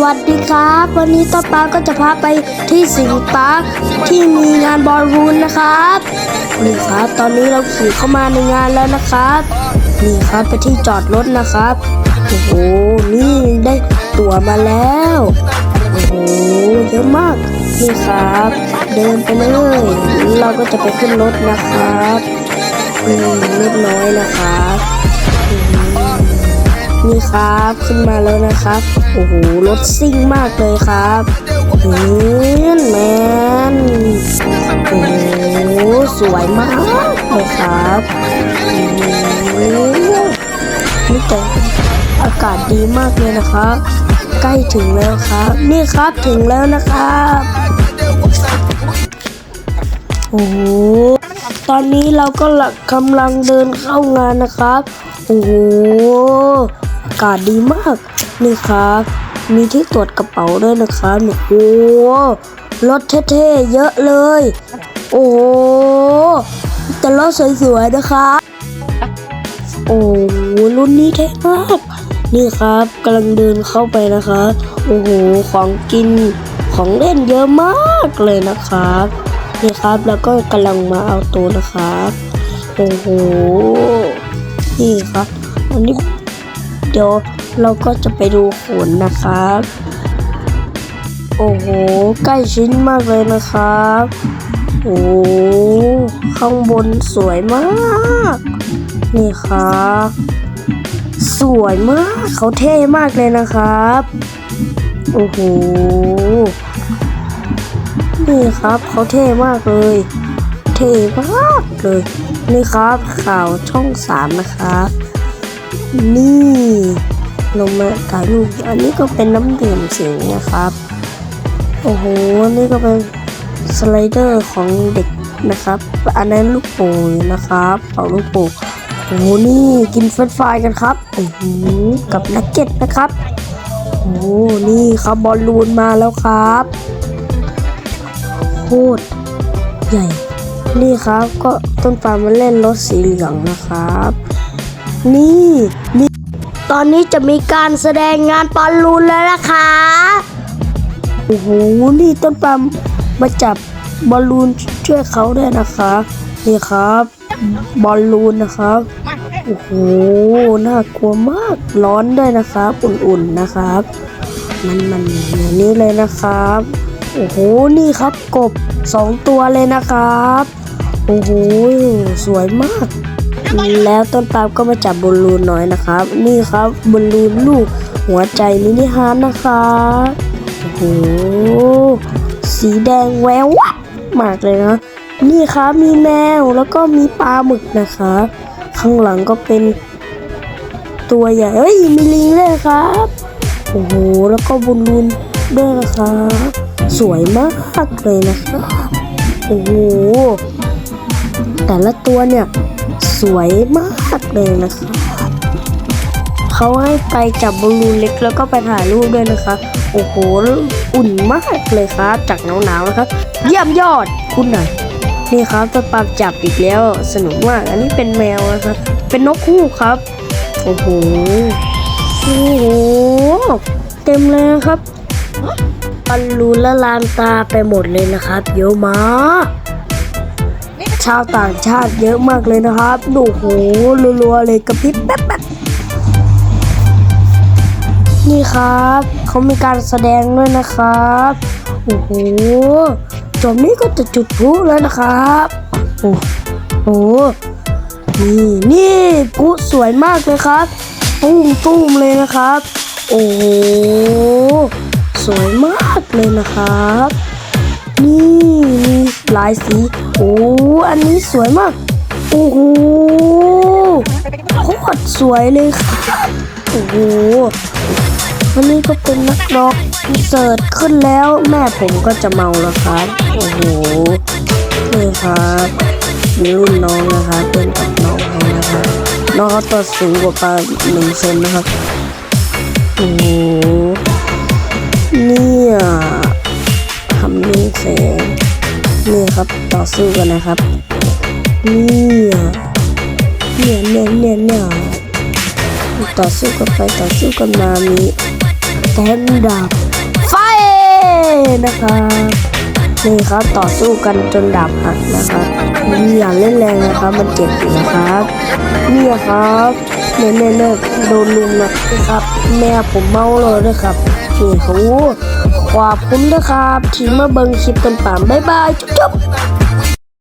วัสดีครับ วันนี้ต้นปาก็จะพาไปที่สิงปาร์คที่มีงานบอลลูนนะครับนี่ครับ ตอนนี้เราขี่เข้ามาในงานแล้วนะครับนี่ครับไปที่จอดรถนะครับโอ้โหนี่ได้ตั๋วมาแล้วโอ้โหเยอะมากนี่ครับ เดินไปเลยเราก็จะไปขึ้นรถนะครับนี่เล็กน้อยนะครับอืม นี่ครับขึ้นมาแล้วนะครับ โอ้โหรถซิ่งมากเลยครับเนียนแมนโอ้โหสวยมากเลยครับอืมนี่แต่อากาศดีมากเลยนะครับ ใกล้ถึงแล้วครับ นี่ครับถึงแล้วนะครับโอ้โหตอนนี้เราก็กำลังเดินเข้างานนะครับ โอ้โหากาศดีมาก นี่ครับ มีที่ตรวจกระเป๋าด้วยนะครับโอ้รถเท่ๆเยอะเลย โอ้แต่รถสวยๆนะครับโอ้รุ่นนี้เท่มากนี่ครับกำลังเดินเข้าไปนะคะ โอ้โหของกินของเล่นเยอะมากเลยนะครับนี่ครับแล้วก็กำลังมาเอาตัวนะครับ โอ้โหนี่ครับ อันนี้ เดี๋ยวเราก็จะไปดูขนนะครับ โอ้โห ใกล้ชิ้นมากเลยนะครับ โอ้ข้างบนสวยมาก นี่ครับ สวยมาก เขาเท่มากเลยนะครับ โอ้โห นี่ครับ เขาเท่มากเลย เท่มากเลย นี่ครับข่าวช่องสามนะครับ นี่ลงมาถ่ายรูปอันนี้ก็เป็นน้ำดื่มสิงนะครับ โอ้โห นี่ก็เป็นสไลเดอร์ของเด็กนะครับ อันนั้นลูกโป่งนะครับเป่าลูกโป่งโอ้โหนี่กินเฟรนช์ฟรายกันครับโอ้โหกับนักเก็ตนะครับ โอ้โหนี่ครับบอลลูนมาแล้วครับโคตรใหญ่ นี่ครับก็ต้นปาล์มมาเล่นรถสีเหลืองนะครับ นี่นี่ ตอนนี้จะมีการแสดงงานบอลลูนแล้วนะคะ โอ้โห นี่ต้นปามมาจับบอลลูนช่วยเขาได้นะคะ นี่ครับ บอลลูนนะครับ โอ้โห น่ากลัวมาก ร้อนด้วยนะครับ อุ่นๆนะครับ มันมันอย่างนี้เลยนะครับ โอ้โห นี่ครับกบสองตัวเลยนะครับ โอ้โห สวยมาก แล้วต้นปาล์มก็มาจับบอลลูนน้อยนะครับ นี่ครับบอลลูนลูกหัวใจมินิฮาร์ทนะครับโอ้โหสีแดงแวววับมากเลยนะ นี่ครับมีแมวแล้วก็มีปลาหมึกนะคะข้างหลังก็เป็นตัวใหญ่เฮ้ยมีลิงเลยครับโอ้โหแล้วก็บอลลูนด้วยนะครับสวยมากเลยนะครับโอ้โห แต่ละตัวเนี่ยสวยมากเลยนะครับเขาให้ไปจับบอลลูนเล็กแล้วก็ไปถ่ายรูปด้วยนะคะ โอ้โหอุ่นมากเลยครับจากหนาวๆนะครับ เยี่ยมยอดคุณน่ะนี่ครับต้นปาล์จับอีกแล้วสนุกมากอันนี้เป็นแมวนะครับ เป็นนกฮูกครับ โอ้โหโอ้โหเต็มเลยครับบอลลูนละลานตาไปหมดเลยนะครับเยอะมาก ชาวต่างชาติเยอะมากเลยนะครับดูโหรัวๆเลยกระพริบแป๊บๆนี่ครับ เขามีการแสดงด้วยนะครับโอ้โหจบนี้ก็จะจุดพลุแล้วนะครับโอ้โหนี่นี่พลุสวยมากเลยครับตุ้มตุ้มเลยนะครับ โอ้โหสวยมากเลยนะครับ นี่มีหลายสี โอ้ อันนี้สวยมาก โอ้โหโคตรสวยเลยครับ โอ้โหอันนี้ก็เป็นนักร้องเสิร์ตขึ้นแล้ว แม่ผมก็จะเมาแล้วครับ โอ้โหนี่ครับมีรุ่นน้องนะครับเป็นกับน้องเขานะครับน้องเขาตัวสูงกว่าปลาหนึ่งเซนนะครับ โอ้โหเนี่ยำนิ่งแสงนี่ครับต่อสู้กันนะครับเนี่ยเนี่ยเนี่ยเนี่ยเนี่ยต่อสู้กันไปต่อสู้กันมามีแทนดาบไฟนะครับนี่ครับต่อสู้กันจนดาบหักนะครับอย่าเล่นแรงนะครับ มันเจ็บอยู่นะครับนี่ครับเนี่ยเนี่ยเนี่ยโดนลุมนะครับ แม่ผมเมาเลยนะครับนี่เขา ขอบคุณนะครับ ที่มาเบิ่งคลิปกันป่ามบ๊ายบายจุ๊บ